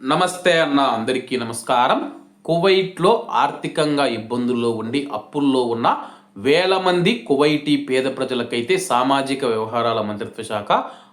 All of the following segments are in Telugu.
నమస్తే అన్న అందరికీ నమస్కారం. కువైట్లో ఆర్థికంగా ఇబ్బందుల్లో ఉండి అప్పుల్లో ఉన్న వేల మంది కువైటీ పేద ప్రజలకైతే సామాజిక వ్యవహారాల మంత్రిత్వ శాఖ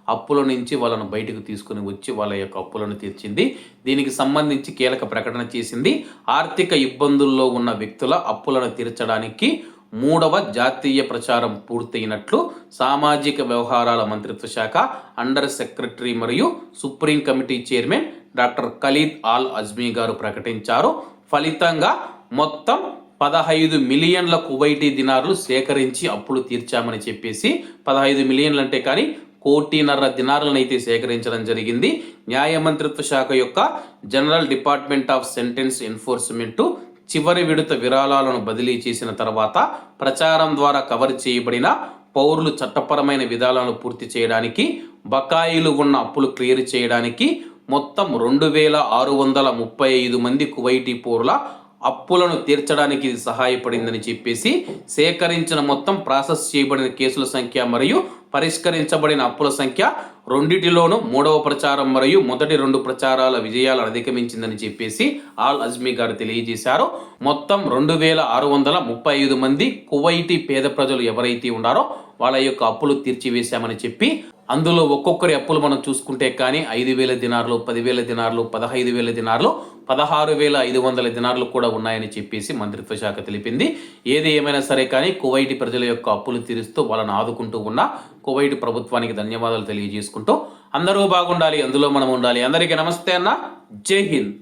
అప్పుల నుంచి వాళ్ళను బయటకు తీసుకుని వచ్చి వాళ్ళ యొక్క అప్పులను తీర్చింది. దీనికి సంబంధించి కీలక ప్రకటన చేసింది. ఆర్థిక ఇబ్బందుల్లో ఉన్న వ్యక్తుల అప్పులను తీర్చడానికి మూడవ జాతీయ ప్రచారం పూర్తయినట్లు సామాజిక వ్యవహారాల మంత్రిత్వ శాఖ అండర్ సెక్రటరీ మరియు supreme committee chairman doctor Khalid Al Azmi గారు ప్రకటించారు. ఫలితంగా మొత్తం పదహైదు మిలియన్ల కువైటీ దినార్లు సేకరించి అప్పులు తీర్చామని చెప్పేసి పదహైదు మిలియన్లు అంటే కానీ కోటిన్నర దినారులను అయితే సేకరించడం జరిగింది. న్యాయ మంత్రిత్వ శాఖ యొక్క general department of sentence enforcement చివరి విడత విరాళాలను బదిలీ చేసిన తర్వాత ప్రచారం ద్వారా కవర్ చేయబడిన పౌరులు చట్టపరమైన విధానాలను పూర్తి చేయడానికి బకాయిలు ఉన్న అప్పులు క్లియర్ చేయడానికి మొత్తం రెండు వేల ఆరు వందల ముప్పై ఐదు మంది కువైటీ పౌరుల అప్పులను తీర్చడానికి ఇది సహాయపడిందని చెప్పేసి సేకరించిన మొత్తం ప్రాసెస్ చేయబడిన కేసుల సంఖ్య మరియు పరిష్కరించబడిన అప్పుల సంఖ్య రెండిటిలోనూ మూడవ ప్రచారం మరియు మొదటి రెండు ప్రచారాల విజయాలను అధిగమించిందని చెప్పేసి ఆల్ అజ్మీ గారు తెలియజేశారు. మొత్తం రెండు వేల ఆరు వందల ముప్పై ఐదు మంది కువైటీ పేద ప్రజలు ఎవరైతే ఉన్నారో వాళ్ళ యొక్క అప్పులు తీర్చివేశామని చెప్పి అందులో ఒక్కొక్కరి అప్పులు మనం చూసుకుంటే కానీ ఐదు వేల దినార్లు పదివేల దినార్లు పదహైదు వేల దినార్లు పదహారు వేల ఐదు వందల దినార్లు కూడా ఉన్నాయని చెప్పేసి మంత్రిత్వ శాఖ తెలిపింది. ఏది ఏమైనా సరే కానీ కువైటి ప్రజల యొక్క అప్పులు తీరుస్తూ వాళ్ళని ఆదుకుంటూ ఉన్న కువైట్ ప్రభుత్వానికి ధన్యవాదాలు తెలియజేసుకుంటూ అందరూ బాగుండాలి అందులో మనం ఉండాలి. అందరికీ నమస్తే అన్న. జై హింద్.